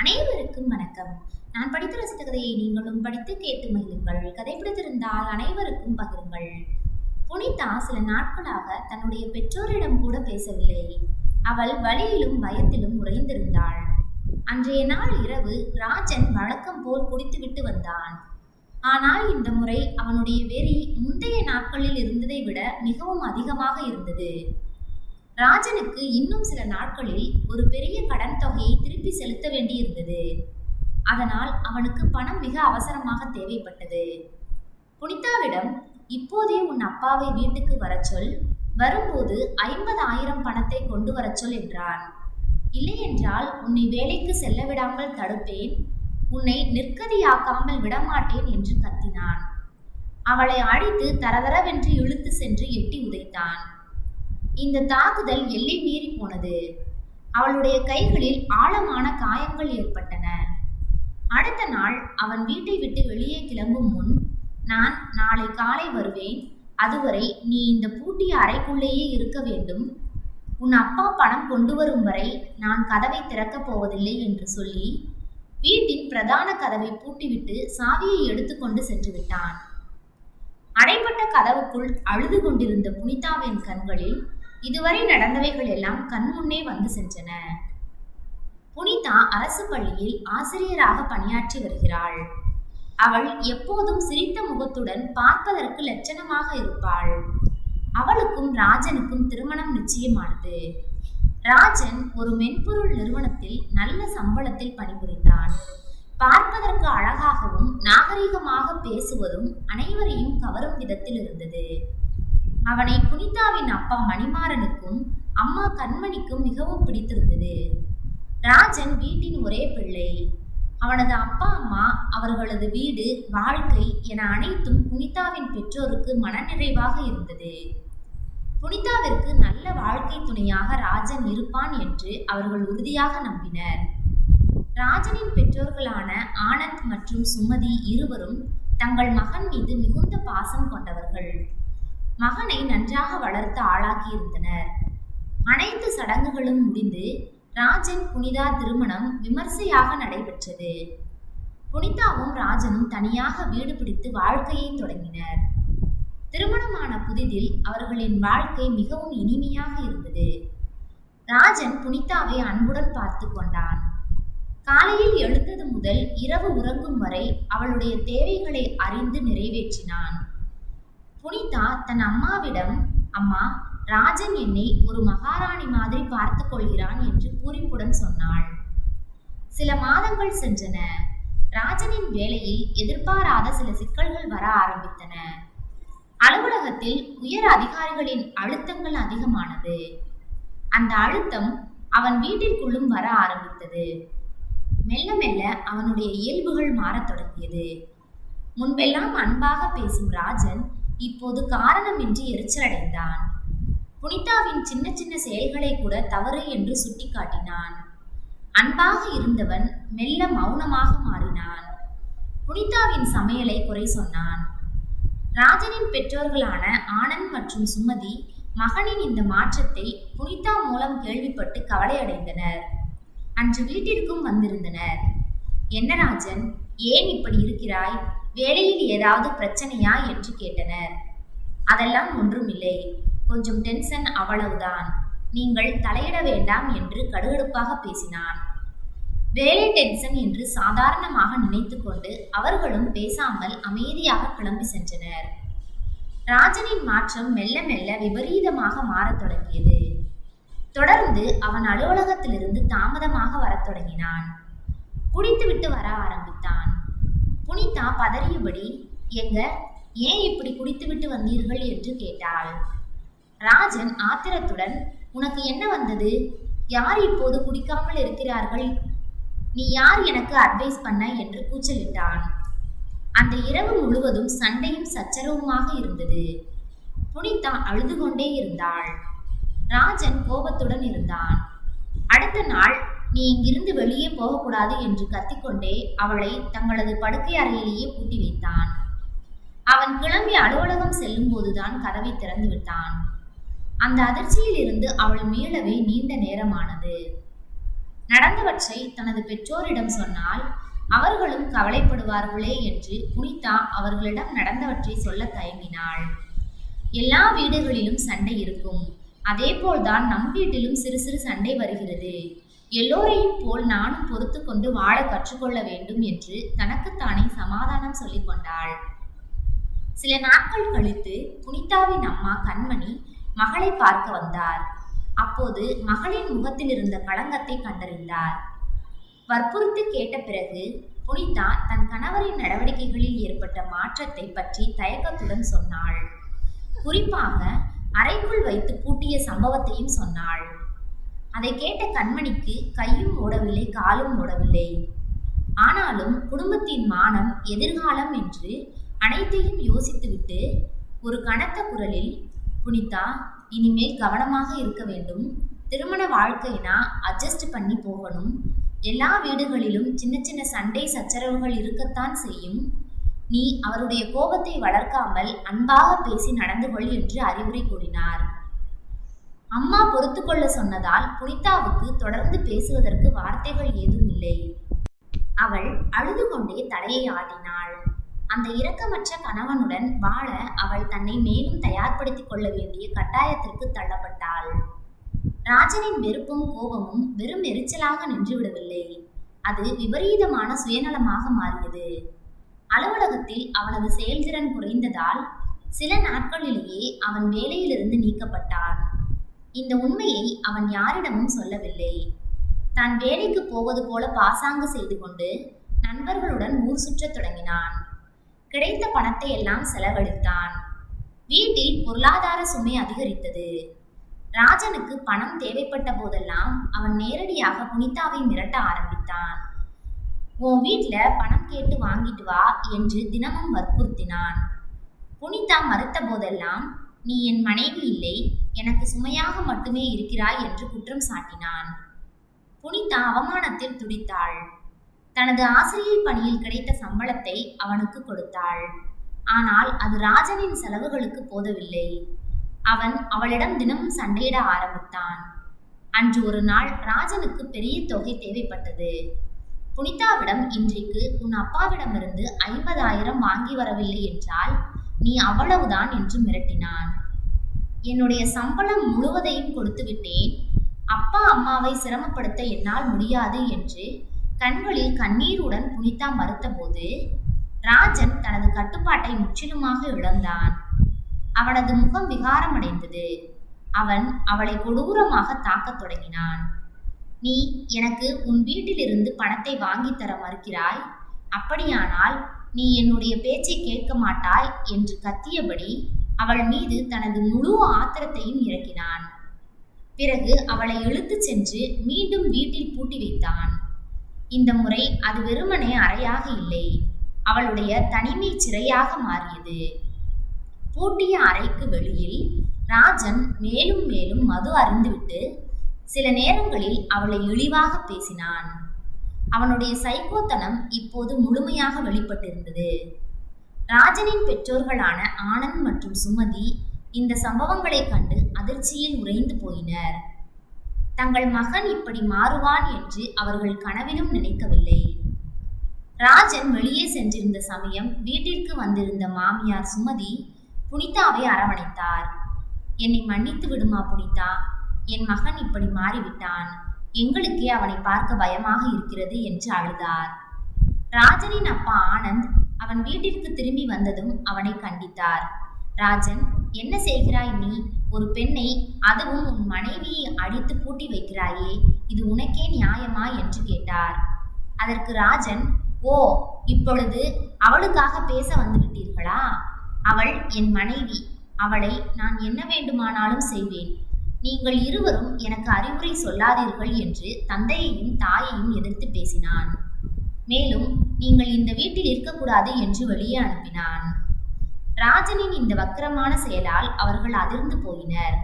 அனைவருக்கும் வணக்கம். நான் படித்து ரசித்த கதையை நீங்களும் படித்து கேட்டு மகிழுங்கள். கதை பிடித்திருந்தால் அனைவருக்கும் பகிருங்கள். புனிதா சில நாட்களாக தன்னுடைய பெற்றோரிடம் கூட பேசவில்லை. அவள் வழியிலும் பயத்திலும் உறைந்திருந்தாள். அன்றைய நாள் இரவு ராஜன் வழக்கம் போல் குடித்துவிட்டு வந்தான். ஆனால் இந்த முறை அவனுடைய வெறி முந்தைய நாட்களில் இருந்ததை விட மிகவும் அதிகமாக இருந்தது. ராஜனுக்கு இன்னும் சில நாட்களில் ஒரு பெரிய கடன் தொகையை திருப்பி செலுத்த வேண்டியிருந்தது. அதனால் அவனுக்கு பணம் மிக அவசரமாக தேவைப்பட்டது. புனிதாவிடம் இப்போதே உன் அப்பாவை வீட்டுக்கு வரச் சொல். வரும்போது ஐம்பது ஆயிரம் பணத்தை கொண்டு வரச் சொல் என்றான். இல்லையென்றால் உன்னை வேலைக்கு செல்ல விடாமல் தடுப்பேன். உன்னை நிற்கதியாக்காமல் விடமாட்டேன் என்று கத்தினான். அவளை அடித்து தரதரவென்று இழுத்து சென்று எட்டி உதைத்தான். இந்த தாக்குதல் எல்லை மீறி போனது. அவளுடைய கைகளில் ஆழமான காயங்கள் ஏற்பட்டன. அடுத்த நாள் அவன் வீட்டை விட்டு வெளியே கிளம்பும் முன் நான் நாளை காலை வருவேன். அதுவரை நீ இந்த பூட்டிய அறைக்குள்ளேயே இருக்க வேண்டும். உன் அப்பா பணம் கொண்டு வரும் வரை நான் கதவை திறக்கப் போவதில்லை என்று சொல்லி வீட்டின் பிரதான கதவை பூட்டிவிட்டு சாவியை எடுத்துக்கொண்டு சென்று விட்டான். அடைப்பட்ட கதவுக்குள் அழுது கொண்டிருந்த புனிதாவின் கண்களில் இதுவரை நடந்தவைகள் எல்லாம் கண்முன்னே வந்து சென்றன. புனிதா அரசு பள்ளியில் ஆசிரியராக பணியாற்றி வருகிறாள். அவள் எப்போதும் சிரித்த முகத்துடன் பார்ப்பதற்கு லட்சணமாக இருப்பாள். அவளுக்கும் ராஜனுக்கும் திருமணம் நிச்சயமானது. ராஜன் ஒரு மென்பொருள் நிறுவனத்தில் நல்ல சம்பளத்தில் பணிபுரிந்தான். பார்ப்பதற்கு அழகாகவும் நாகரிகமாக பேசுவதும் அனைவரையும் கவரும் விதத்தில் இருந்தது. அவனை புனிதாவின் அப்பா மணிமாறனுக்கும் அம்மா கண்மணிக்கும் மிகவும் பிடித்திருந்தது. ராஜன் வீட்டின் ஒரே பிள்ளை. அவனது அப்பா அம்மா அவர்களது வீடு வாழ்க்கை என அனைத்தும் புனிதாவின் பெற்றோருக்கு மனநிறைவாக இருந்தது. புனிதாவிற்கு நல்ல வாழ்க்கை துணையாக ராஜன் இருப்பான் என்று அவர்கள் உறுதியாக நம்பினர். ராஜனின் பெற்றோர்களான ஆனந்த் மற்றும் சுமதி இருவரும் தங்கள் மகன் மீது மிகுந்த பாசம் கொண்டவர்கள். மகனை நன்றாக வளர்த்து ஆளாக்கியிருந்தனர். அனைத்து சடங்குகளும் முடிந்து ராஜன் புனிதா திருமணம் விமர்சையாக நடைபெற்றது. புனிதாவும் ராஜனும் தனியாக வீடு பிடித்து வாழ்க்கையை தொடங்கினர். திருமணமான புதிதில் அவர்களின் வாழ்க்கை மிகவும் இனிமையாக இருந்தது. ராஜன் புனிதாவை அன்புடன் பார்த்து கொண்டான். காலையில் எழுந்தது முதல் இரவு உறங்கும் வரை அவளுடைய தேவைகளை அறிந்து நிறைவேற்றினான். புனிதா தன் அம்மாவிடம் அம்மா ராஜன் என்னை ஒரு மகாராணி மாதிரி பார்த்து கொள்கிறான் என்று பூரிப்புடன் சொன்னாள். சில மாதங்கள் சென்றன. ராஜனின் வேலையில் எதிர்பாராத சில சிக்கல்கள் வர ஆரம்பித்தன. அலுவலகத்தில் உயர் அதிகாரிகளின் அழுத்தங்கள் அதிகமானது. அந்த அழுத்தம் அவன் வீட்டிற்குள்ளும் வர ஆரம்பித்தது. மெல்ல மெல்ல அவனுடைய இயல்புகள் மாறத் தொடங்கியது. முன்பெல்லாம் அன்பாக பேசும் ராஜன் இப்போது காரணமின்றி எரிச்சலடைந்தான். புனிதாவின் சின்ன சின்ன செயல்களை கூட தவறு என்று சுட்டிக்காட்டினான். அன்பாக இருந்தவன் மெல்ல மௌனமாக மாறினான். புனிதாவின் சமையலை குறை சொன்னான். ராஜனின் பெற்றோர்களான ஆனந்த் மற்றும் சுமதி மகனின் இந்த மாற்றத்தை புனிதா மூலம் கேள்விப்பட்டு கவலையடைந்தனர். அன்று வீட்டிற்கும் வந்திருந்தனர். என்ன ராஜன் ஏன் இப்படி இருக்கிறாய்? வேலையில் ஏதாவது பிரச்சனையா என்று கேட்டனர். அதெல்லாம் ஒன்றுமில்லை. கொஞ்சம் டென்ஷன் அவ்வளவுதான். நீங்கள் தலையிட வேண்டாம் என்று கடுகடுப்பாக பேசினான். வேலை டென்ஷன் என்று சாதாரணமாக நினைத்துக்கொண்டு அவர்களும் பேசாமல் அமைதியாக கிளம்பி சென்றனர். ராஜனின் மாற்றம் மெல்ல மெல்ல விபரீதமாக மாறத் தொடங்கியது. தொடர்ந்து அவன் அலுவலகத்திலிருந்து தாமதமாக வரத் தொடங்கினான். குடித்துவிட்டு வர ஆரம்பி புனிதா பதறியபடி எங்க ஏன் இப்படி குடித்துவிட்டு வந்தீர்கள்? என்று கேட்டாள். ராஜன் ஆத்திரத்துடன் உனக்கு என்ன வந்தது? யார் இப்போது குடிக்காமல் இருக்கிறார்கள்? நீ யார் எனக்கு அட்வைஸ் பண்ண என்று கூச்சலிட்டான். அந்த இரவு முழுவதும் சண்டையும் சச்சரவுமாக இருந்தது. புனிதா அழுது கொண்டே இருந்தாள். ராஜன் கோபத்துடன் இருந்தான். அடுத்த நாள் நீ இங்கிருந்து வெளியே போகக்கூடாது என்று கத்திக்கொண்டே அவளை தங்களது படுக்கை அறையிலேயே பூட்டி வைத்தான். அவன் கிளம்பி அலுவலகம் செல்லும் போதுதான் கதவை திறந்து விட்டான். அந்த அதிர்ச்சியில் இருந்து அவள் மீளவே நீண்ட நேரமானது. நடந்தவற்றை தனது பெற்றோரிடம் சொன்னால் அவர்களும் கவலைப்படுவார்களே என்று புனிதா அவர்களிடம் நடந்தவற்றை சொல்ல தயங்கினாள். எல்லா வீடுகளிலும் சண்டை இருக்கும். அதேபோல்தான் நம் வீட்டிலும் சிறு சிறு சண்டை வருகிறது. எல்லோரையும் போல் நானும் பொறுத்து கொண்டு வாழ கற்றுக்கொள்ள வேண்டும் என்று தனக்குத்தானே சமாதானம் சொல்லிக் கொண்டாள். சில நாட்கள் கழித்து புனிதாவின் அம்மா கண்மணி மகளை பார்க்க வந்தார். அப்போது மகளின் முகத்தில் இருந்த களங்கத்தை கண்டறிந்தார். வற்புறுத்து கேட்ட பிறகு புனிதா தன் கணவரின் நடவடிக்கைகளில் ஏற்பட்ட மாற்றத்தை பற்றி தயக்கத்துடன் சொன்னாள். குறிப்பாக அறைக்குள் வைத்து பூட்டிய சம்பவத்தையும் சொன்னாள். அதை கேட்ட கண்மணிக்கு கையும் ஓடவில்லை காலும் ஓடவில்லை. ஆனாலும் குடும்பத்தின் மானம் எதிர்காலம் என்று அனைத்தையும் யோசித்துவிட்டு ஒரு கனத்த குரலில் புனிதா இனிமேல் கவனமாக இருக்க வேண்டும். திருமண வாழ்க்கைனா அட்ஜஸ்ட் பண்ணி போகணும். எல்லா வீடுகளிலும் சின்ன சின்ன சண்டை சச்சரவுகள் இருக்கத்தான் செய்யும். நீ அவருடைய கோபத்தை வளர்க்காமல் அன்பாக பேசி நடந்து கொள் என்று அறிவுரை கூறினார். அம்மா பொறுத்து கொள்ள சொன்னதால் புனிதாவுக்கு தொடர்ந்து பேசுவதற்கு வார்த்தைகள் ஏதும் இல்லை. அவள் அழுது கொண்டே தலையை ஆட்டினாள். அந்த இரக்கமற்ற கணவனுடன் வாழ அவள் தன்னை மேலும் தயார்படுத்திக் கொள்ள வேண்டிய கட்டாயத்திற்கு தள்ளப்பட்டாள். ராஜனின் வெறுப்பும் கோபமும் வெறும் எரிச்சலாக நின்றுவிடவில்லை. அது விபரீதமான சுயநலமாக மாறியது. அலுவலகத்தில் அவனது செயல்திறன் குறைந்ததால் சில நாட்களிலேயே அவன் வேலையிலிருந்து நீக்கப்பட்டான். இந்த உண்மையை அவன் யாரிடமும் சொல்லவில்லை. தான் வேலைக்கு போவது போல பாசாங்கு செய்து கொண்டு நண்பர்களுடன் ஊர் சுற்றத் தொடங்கினான். கிடைத்த பணத்தை எல்லாம் செலவழித்தான். வீட்டில் பொருளாதார சுமை அதிகரித்தது. ராஜனுக்கு பணம் தேவைப்பட்ட போதெல்லாம் அவன் நேரடியாக புனிதாவை மிரட்ட ஆரம்பித்தான். உன் வீட்ல பணம் கேட்டு வாங்கிட்டு வா என்று தினமும் வற்புறுத்தினான். புனிதா மறுத்த போதெல்லாம் நீ என் மனைவி இல்லை எனக்கு சுமையாக மட்டுமே இருக்கிறாய் என்று குற்றம் சாட்டினான். புனிதா அவமானத்தில் துடித்தாள். தனது ஆசிரியை பணியில் கிடைத்த சம்பளத்தை அவனுக்கு கொடுத்தாள். ஆனால் அது ராஜனின் செலவுகளுக்கு போதவில்லை. அவன் அவளிடம் தினமும் சண்டையிட ஆரம்பித்தான். அன்று ஒரு நாள் ராஜனுக்கு பெரிய தொகை தேவைப்பட்டது. புனிதாவிடம் இன்றைக்கு உன் அப்பாவிடமிருந்து ஐம்பதாயிரம் வாங்கி வரவில்லை என்றால் நீ அவ்வளவுதான் என்று மிரட்டினான். என்னுடைய சம்பளம் முழுவதையும் கொடுத்து விட்டேன். அப்பா அம்மாவை சிரமப்படுத்த என்னால் முடியாது என்று கண்களில் கண்ணீருடன் புனிதா மறுத்தபோது ராஜன் தனது கட்டுப்பாட்டை முற்றிலுமாக இழந்தான். அவனது முகம் விகாரமடைந்தது. அவன் அவளை கொடூரமாக தாக்கத் தொடங்கினான். நீ எனக்கு உன் வீட்டிலிருந்து பணத்தை வாங்கி தர மறுக்கிறாய்? அப்படியானால் நீ என்னுடைய பேச்சை கேட்க மாட்டாய் என்று கத்தியபடி அவள் மீது தனது முழு ஆத்திரத்தையும் இறக்கினான். பிறகு அவளை இழுத்துச் சென்று மீண்டும் வீட்டில் பூட்டி வைத்தான். இந்த முறை அது வெறுமனே அறையாக இல்லை. அவளுடைய தனிமை சிறையாக மாறியது. பூட்டிய அறைக்கு வெளியில் ராஜன் மேலும் மேலும் மது அருந்துவிட்டு சில நேரங்களில் அவளை இழிவாக பேசினான். அவனுடைய சைக்கோத்தனம் இப்போது முழுமையாக வெளிப்பட்டிருந்தது. ராஜனின் பெற்றோர்களான ஆனந்த் மற்றும் சுமதி இந்த சம்பவங்களைக் கண்டு அதிர்ச்சியில் உறைந்து போயினர். தங்கள் மகன் இப்படி மாறுவான் என்று அவர்கள் கனவிலும் நினைக்கவில்லை. ராஜன் வெளியே சென்றிருந்த சமயம் வீட்டிற்கு வந்திருந்த மாமியார் சுமதி புனிதாவை அரவணைத்தார். என்னை மன்னித்து விடுமா புனிதா? என் மகன் இப்படி மாறிவிட்டான். எங்களுக்கே அவனை பார்க்க பயமாக இருக்கிறது என்று அழுதார். ராஜனின் அப்பா ஆனந்த் அவன் வீட்டிற்கு திரும்பி வந்ததும் அவனை கண்டித்தார். ராஜன் என்ன செய்கிறாய் நீ? ஒரு பெண்ணை அதுவும் உன் மனைவியை அடித்து பூட்டி வைக்கிறாயே இது உனக்கே நியாயமா? என்று கேட்டார். அதற்கு ராஜன் ஓ இப்பொழுது அவளுக்காக பேச வந்துவிட்டீர்களா அவள் என் மனைவி. அவளை நான் என்ன வேண்டுமானாலும் செய்வேன். நீங்கள் இருவரும் எனக்கு அறிவுரை சொல்லாதீர்கள் என்று தந்தையையும் தாயையும் எதிர்த்து பேசினான். மேலும் நீங்கள் இந்த வீட்டில் இருக்கக்கூடாது என்று வெளியே அனுப்பினான். ராஜனின் இந்த வக்கிரமான செயலால் அவர்கள் அதிர்ந்து போயினர்.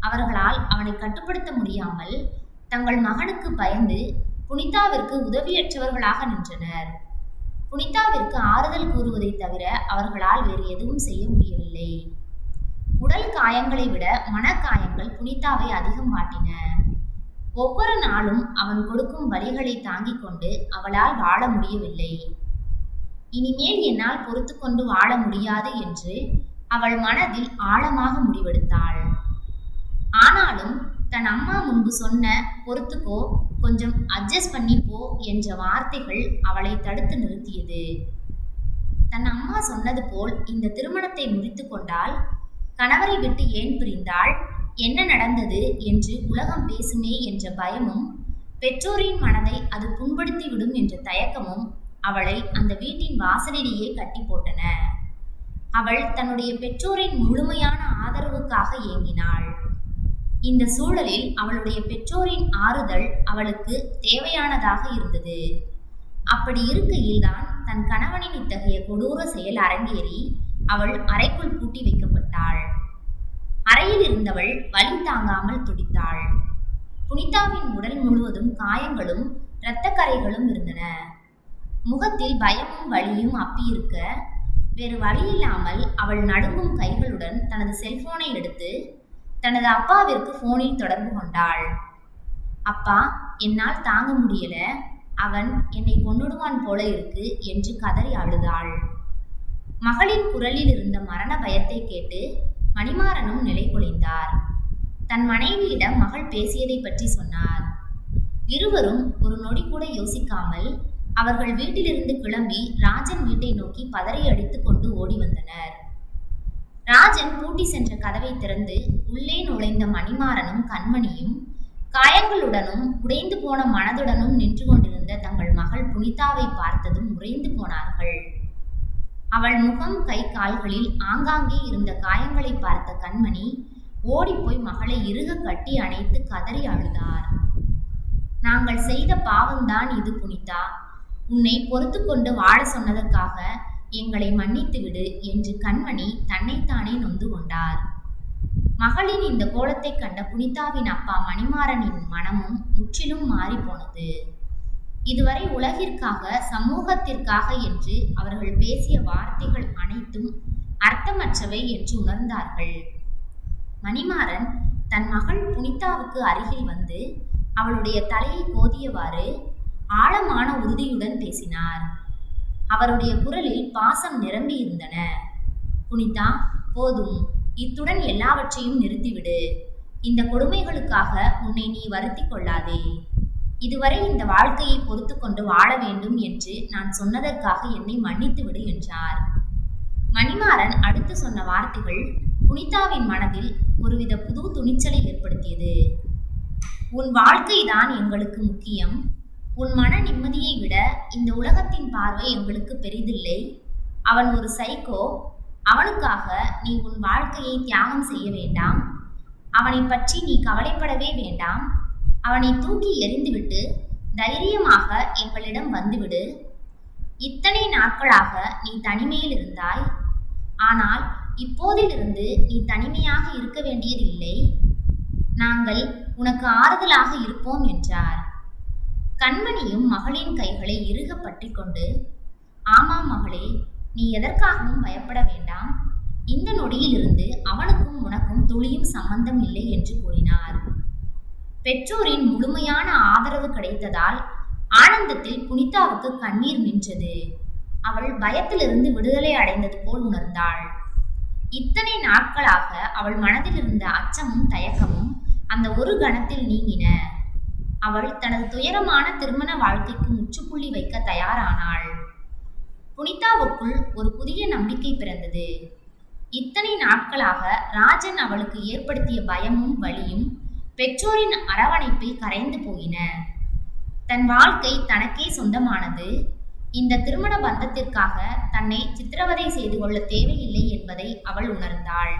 அவர்களால் அவனை கட்டுப்படுத்த முடியாமல் தங்கள் மகனுக்கு பயந்து புனிதாவிற்கு உதவியற்றவர்களாக நின்றனர். புனிதாவிற்கு ஆறுதல் கூறுவதை தவிர அவர்களால் வேறு எதுவும் செய்ய முடியவில்லை. உடல் காயங்களை விட மனக்காயங்கள் புனிதாவை அதிகம் வாட்டின ஒவ்வொரு நாளும் அவன் கொடுக்கும் வழிகளை தாங்கிக் கொண்டு அவளால் வாழ முடியவில்லை. இனிமேல் என்னால் பொறுத்து கொண்டு வாழ முடியாது என்று அவள் மனதில் ஆழமாக முடிவெடுத்தாள். ஆனாலும் தன் அம்மா முன்பு சொன்ன பொறுத்துக்கோ கொஞ்சம் அட்ஜஸ்ட் பண்ணி போ என்ற வார்த்தைகள் அவளை தடுத்து நிறுத்தியது. தன் அம்மா சொன்னது போல் இந்த திருமணத்தை முடித்து கொண்டால் கணவரை விட்டு ஏன் பிரிந்தாள்? என்ன நடந்தது என்று உலகம் பேசுமே என்ற பயமும் பெற்றோரின் மனதை அது புண்படுத்திவிடும் என்ற தயக்கமும் அவளை அந்த வீட்டின் வாசலிலேயே கட்டி போட்டன. அவள் தன்னுடைய பெற்றோரின் முழுமையான ஆதரவுக்காக ஏங்கினாள். இந்த சூழலில் அவளுடைய பெற்றோரின் ஆறுதல் அவளுக்கு தேவையானதாக இருந்தது. அப்படி இருக்கையில்தான் தன் கணவனின் இத்தகைய கொடூர செயல் அரங்கேறி அவள் அறைக்குள் பூட்டி வைக்கப்பட்டாள். அறையில் இருந்தவள் வலி தாங்காமல் துடித்தாள். புனிதாவின் உடல் முழுவதும் காயங்களும் இரத்தக்கரைகளும் இருந்தன. முகத்தில் பயமும் வலியும் அப்பியிருக்க வேறு வழியில்லாமல் அவள் நடுங்கும் கைகளுடன் தனது செல்போனை எடுத்து தனது அப்பாவிற்கு போனில் தொடர்பு கொண்டாள். அப்பா என்னால் தாங்க முடியல. அவன் என்னை கொன்னுடுவான் போல இருக்கு என்று கதறி அழுதாள். மகளின் குரலில் இருந்த மரண பயத்தை கேட்டு மணிமாறனும் நிலை குலைந்தார் தன் மனைவியிடம் மகள் பேசியதை பற்றி சொன்னார். இருவரும் ஒரு நொடி கூட யோசிக்காமல் அவர்கள் வீட்டிலிருந்து கிளம்பி ராஜன் வீட்டை நோக்கி பதறை அடித்து கொண்டு ஓடி வந்தனர். ராஜன் பூட்டி சென்ற கதவை திறந்து உள்ளே நுழைந்த மணிமாறனும் கண்மணியும் காயங்களுடனும் உடைந்து போன மனதுடனும் நின்று கொண்டிருந்த தங்கள் மகள் புனிதாவை பார்த்ததும் உறைந்து போனார்கள். அவள் முகம் கை கால்களில் ஆங்காங்கே இருந்த காயங்களை பார்த்த கண்மணி ஓடிப்போய் மகளை இறுக கட்டி அணைத்து கதறி அழுதார். நாங்கள் செய்த பாவம்தான் இது புனிதா. உன்னை பொறுத்து கொண்டு வாழ சொன்னதற்காக எங்களை மன்னித்து விடு என்று கண்மணி தன்னைத்தானே நொந்து கொண்டார். மகளின் இந்த கோலத்தை கண்ட புனிதாவின் அப்பா மணிமாறனின் மனமும் முற்றிலும் மாறிப்போனது இதுவரை உலகிற்காக சமூகத்திற்காக என்று அவர்கள் பேசிய வார்த்தைகள் அனைத்தும் அர்த்தமற்றவை என்று உணர்ந்தார்கள். மணிமாறன் தன் மகள் புனிதாவுக்கு அருகில் வந்து அவளுடைய தலையை கோதியவாறு ஆழமான உறுதியுடன் பேசினார். அவருடைய குரலில் பாசம் நிரம்பி இருந்தன புனிதா போதும். இத்துடன் எல்லாவற்றையும் நிறுத்திவிடு. இந்த கொடுமைகளுக்காக உன்னை நீ வருத்தி கொள்ளாதே. இதுவரை இந்த வாழ்க்கையை பொறுத்து கொண்டு வாழ வேண்டும் என்று நான் சொன்னதற்காக என்னை மன்னித்து விடு என்றார். மணிமாறன் அடுத்து சொன்ன வார்த்தைகள் புனிதாவின் மனதில் ஒருவித புது துணிச்சலை ஏற்படுத்தியது. உன் வாழ்க்கைதான் எங்களுக்கு முக்கியம். உன் மன நிம்மதியை விட இந்த உலகத்தின் பார்வை எங்களுக்கு பெரிதில்லை. அவன் ஒரு சைக்கோ அவனுக்காக நீ உன் வாழ்க்கையை தியாகம் செய்ய வேண்டாம். அவனை பற்றி நீ கவலைப்படவே வேண்டாம். அவனை தூக்கி எறிந்துவிட்டு தைரியமாக எங்களிடம் வந்துவிடு. இத்தனை நாட்களாக நீ தனிமையில் இருந்தாய். ஆனால் இப்போதிலிருந்து நீ தனிமையாக இருக்க வேண்டியதில்லை. நாங்கள் உனக்கு ஆறுதலாக இருப்போம் என்றார். கண்மணியும் மகளின் கைகளை இறுக பற்றி கொண்டு ஆமாம் மகளே நீ எதற்காகவும் பயப்பட வேண்டாம். இந்த நொடியிலிருந்து அவனுக்கும் உனக்கும் துளியும் சம்பந்தம் இல்லை என்று கூறினார். பெற்றோரின் முழுமையான ஆதரவு கிடைத்ததால் ஆனந்தத்தில் புனிதாவுக்கு கண்ணீர் நின்றது. அவள் பயத்திலிருந்து விடுதலை அடைந்தது போல் உணர்ந்தாள். இத்தனை நாட்களாக அவள் மனதில் இருந்த அச்சமும் தயக்கமும் அந்த ஒரு கணத்தில் நீங்கின. அவள் தனது துயரமான திருமண வாழ்க்கைக்கு முற்றுப்புள்ளி வைக்க தயாரானாள். புனிதாவுக்குள் ஒரு புதிய நம்பிக்கை பிறந்தது. இத்தனை நாட்களாக ராஜன் அவளுக்கு ஏற்படுத்திய பயமும் வலியும் பெற்றோரின் அரவணைப்பில் கரைந்து போயின. தன் வாழ்க்கை தனக்கே சொந்தமானது. இந்த திருமண பந்தத்திற்காக தன்னை சித்திரவதை செய்து கொள்ள தேவையில்லை என்பதை அவள் உணர்ந்தாள்.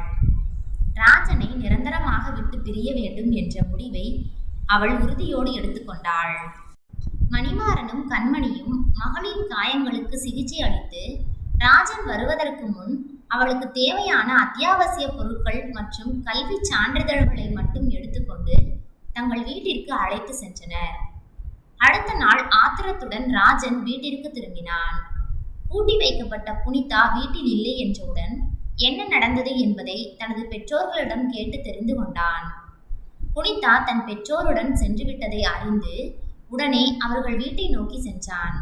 ராஜனை நிரந்தரமாக விட்டு பிரிய வேண்டும் என்ற முடிவை அவள் உறுதியோடு எடுத்துக்கொண்டாள் மணிமாறனும் கண்மணியும் மகளின் காயங்களுக்கு சிகிச்சை அளித்து ராஜன் வருவதற்கு முன் அவளுக்கு தேவையான அத்தியாவசிய பொருட்கள் மற்றும் கல்வி சான்றிதழ்களை மட்டும் எடுத்துக்கொண்டு தங்கள் வீட்டிற்கு அழைத்து சென்றனர். அடுத்த நாள் ஆத்திரத்துடன் ராஜன் வீட்டிற்கு திரும்பினான். பூட்டி வைக்கப்பட்ட புனிதா வீட்டில் இல்லை என்றவுடன் என்ன நடந்தது என்பதை தனது பெற்றோர்களிடம் கேட்டு தெரிந்து கொண்டான். புனிதா தன் பெற்றோருடன் சென்று விட்டதை அறிந்து உடனே அவர்கள் வீட்டை நோக்கி சென்றான்.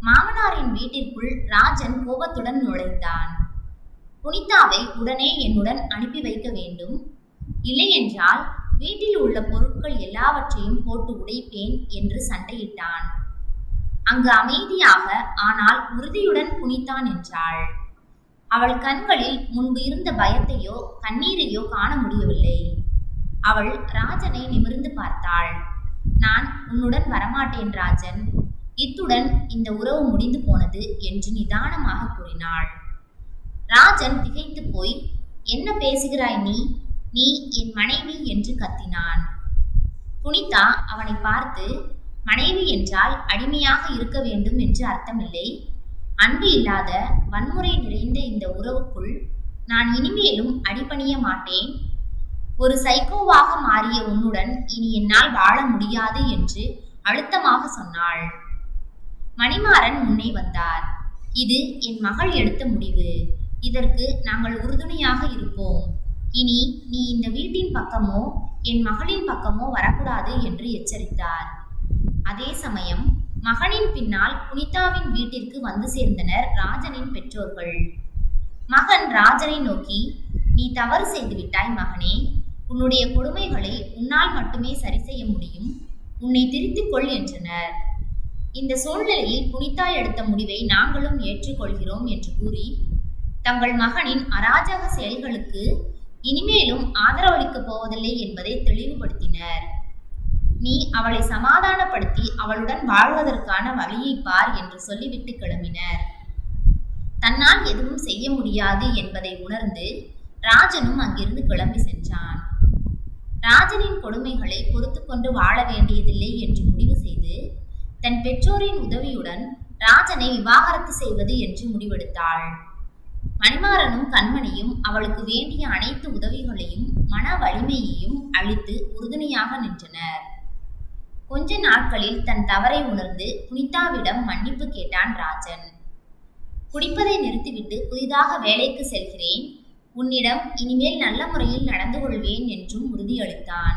மாமனாரின் வீட்டிற்குள் ராஜன் கோபத்துடன் நுழைந்தான். புனிதாவை உடனே என்னுடன் அனுப்பி வைக்க வேண்டும். இல்லையென்றால் வீட்டில் உள்ள பொருட்கள் எல்லாவற்றையும் போட்டு உடைப்பேன் என்று சண்டையிட்டான். அங்கு அமைதியாக ஆனால் உறுதியுடன் புனிதான் என்றாள் அவள் கண்களில் முன்பு இருந்த பயத்தையோ கண்ணீரையோ காண முடியவில்லை. அவள் ராஜனை நிமிர்ந்து பார்த்தாள். நான் உன்னுடன் வரமாட்டேன் ராஜன். இத்துடன் இந்த உறவு முடிந்து போனது என்று நிதானமாக கூறினாள். ராஜன் திகைத்து போய் என்ன பேசுகிறாய் நீ? நீ என் மனைவி என்று கத்தினான். புனிதா அவனை பார்த்து மனைவி என்றால் அடிமையாக இருக்க வேண்டும் என்று அர்த்தமில்லை. அன்பு இல்லாத வன்முறை நிறைந்த இந்த உறவுக்குள் நான் இனிமேலும் அடிபணிய மாட்டேன். ஒரு சைக்கோவாக மாறிய உன்னுடன் இனி என்னால் வாழ முடியாது என்று அழுத்தமாக சொன்னாள். மணிமாறன் முன்னே வந்தார். இது என் மகள் எடுத்த முடிவு. இதற்கு நாங்கள் உறுதுணையாக இருப்போம். இனி நீ இந்த வீட்டின் பக்கமோ என் மகளின் பக்கமோ வரக்கூடாது என்று எச்சரித்தார். அதே சமயம் மகனின் பின்னால் புனிதாவின் வீட்டிற்கு வந்து சேர்ந்தனர் ராஜனின் பெற்றோர்கள். மகன் ராஜனை நோக்கி நீ தவறு செய்துவிட்டாய் மகனே. உன்னுடைய கொடுமைகளை உன்னால் மட்டுமே சரி செய்ய முடியும். உன்னை திருத்திக் கொள் என்றனர். இந்த சூழ்நிலையில் புனிதா எடுத்த முடிவை நாங்களும் ஏற்றுக்கொள்கிறோம் என்று கூறி தங்கள் மகனின் அராஜக செயல்களுக்கு இனிமேலும் ஆதரவளிக்கப் போவதில்லை என்பதை தெளிவுபடுத்தினர். நீ அவளை சமாதானப்படுத்தி அவளுடன் வாழ்வதற்கான வழியை பார் என்று சொல்லிவிட்டு கிளம்பினர். தன்னால் எதுவும் செய்ய முடியாது என்பதை உணர்ந்து ராஜனும் அங்கிருந்து கிளம்பி சென்றான். ராஜனின் கொடுமைகளை பொறுத்து கொண்டு வாழ வேண்டியதில்லை என்று முடிவு செய்து தன் பெற்றோரின் உதவியுடன் ராஜனை விவாகரத்து செய்வது என்று முடிவெடுத்தாள். மணிமாறனும் கண்மணியும் அவளுக்கு வேண்டிய அனைத்து உதவிகளையும் மன வலிமையையும் அளித்து உறுதுணையாக நின்றனர். கொஞ்ச நாட்களில் தன் தவறை உணர்ந்து புனிதாவிடம் மன்னிப்பு கேட்டான் ராஜன். குடிப்பதை நிறுத்திவிட்டு புதிதாக வேலைக்கு செல்கிறேன். உன்னிடம் இனிமேல் நல்ல முறையில் நடந்து கொள்வேன் என்றும் உறுதியளித்தான்.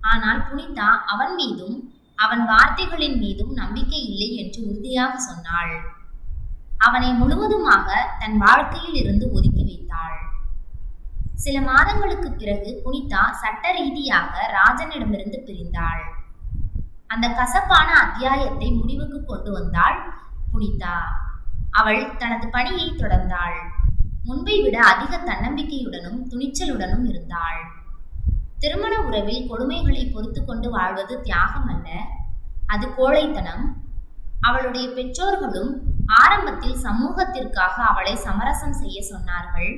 ஆனால் புனிதா அவன் மீதும் அவன் வார்த்தைகளின் மீதும் நம்பிக்கை இல்லை என்று உறுதியாக சொன்னாள். அவனை முழுவதுமாக தன் வாழ்க்கையில் இருந்து ஒதுக்கி வைத்தாள். சில மாதங்களுக்கு பிறகு புனிதா சட்ட ரீதியாக ராஜனிடமிருந்து பிரிந்தாள். அந்த கசப்பான அத்தியாயத்தை முடிவுக்கு கொண்டு வந்தாள் புனிதா. அவள் தனது பணியை தொடர்ந்தாள். முன்பை விட அதிக தன்னம்பிக்கையுடனும் துணிச்சலுடனும் இருந்தாள். திருமண உறவில் கொடுமைகளை பொறுத்து கொண்டு வாழ்வது தியாகம் அல்ல அது கோழைத்தனம். அவளுடைய பெற்றோர்களும் ஆரம்பத்தில் சமூகத்திற்காக அவளை சமரசம் செய்ய சொன்னார்கள்.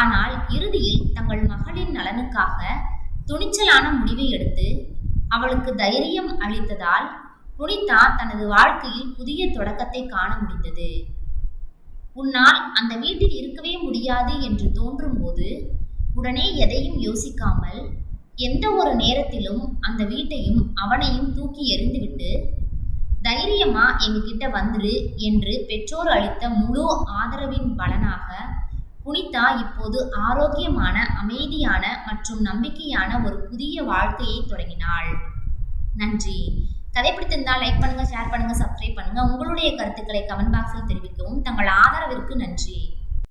ஆனால் இறுதியில் தங்கள் மகளின் நலனுக்காக துணிச்சலான முடிவை எடுத்து அவளுக்கு தைரியம் அளித்ததால் புனிதா தனது வாழ்க்கையில் புதிய தொடக்கத்தை காண முடிந்தது. உன்னால் அந்த வீட்டில் இருக்கவே முடியாது என்று தோன்றும் போது உடனே எதையும் யோசிக்காமல் எந்த ஒரு நேரத்திலும் அந்த வீட்டையும் அவனையும் தூக்கி எறிந்துவிட்டு தைரியமா எங்ககிட்ட வந்துரு என்று பெற்றோர் அளித்த முழு ஆதரவின் பலனாக புனிதா இப்போது ஆரோக்கியமான அமைதியான மற்றும் நம்பிக்கையான ஒரு புதிய வாழ்க்கையை தொடங்கினாள். நன்றி. கதை பிடித்திருந்தால் லைக் பண்ணுங்க ஷேர் பண்ணுங்க சப்ஸ்கிரைப் பண்ணுங்க. உங்களுடைய கருத்துக்களை கமெண்ட் பாக்ஸில் தெரிவிக்கவும். தங்கள் ஆதரவிற்கு நன்றி.